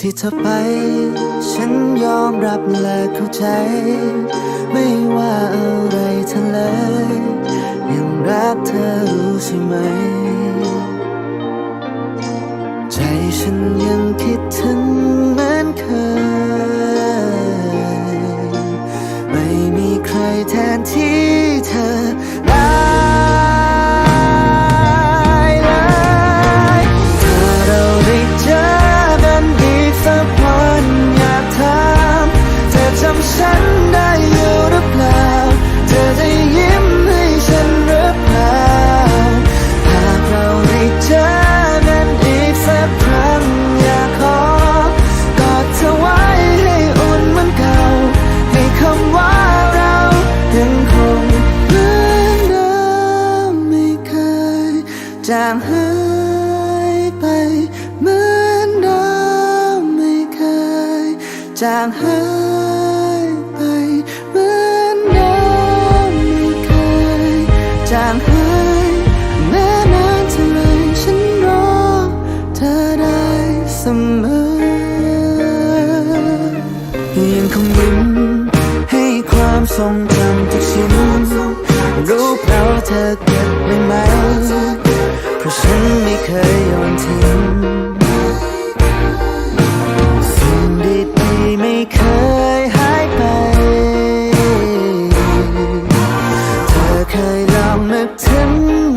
ที่เธอไป ฉันยอมรับและเข้าใจ ไม่ว่าอะไรเธอเลยยังรักเธอรู้ใช่ไหม ใจฉันยังคิดถึง จางหายไปเหมือนเดิมไม่เคย จางหายไปเหมือนเดิมไม่เคย จางหายแม้นานเท่าไรฉันรอเธอได้เสมอยังคงยิ้มให้ความทรงจำทุกชิ้นรู้เปล่าเธอเก็บไว้ไหม ราะฉันไม่เคยยอมทิ้งสิ่งดีๆไม่เคยหายไป เธอเคยลองนึกถึง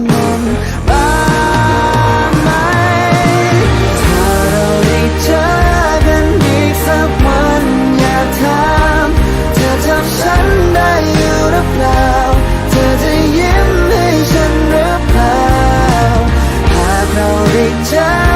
มันบ้างไหมถ้าเราได้เจอกันอีกสักวันอย่าถามเธอทำฉันได้อยู่หรือเปล่า 자.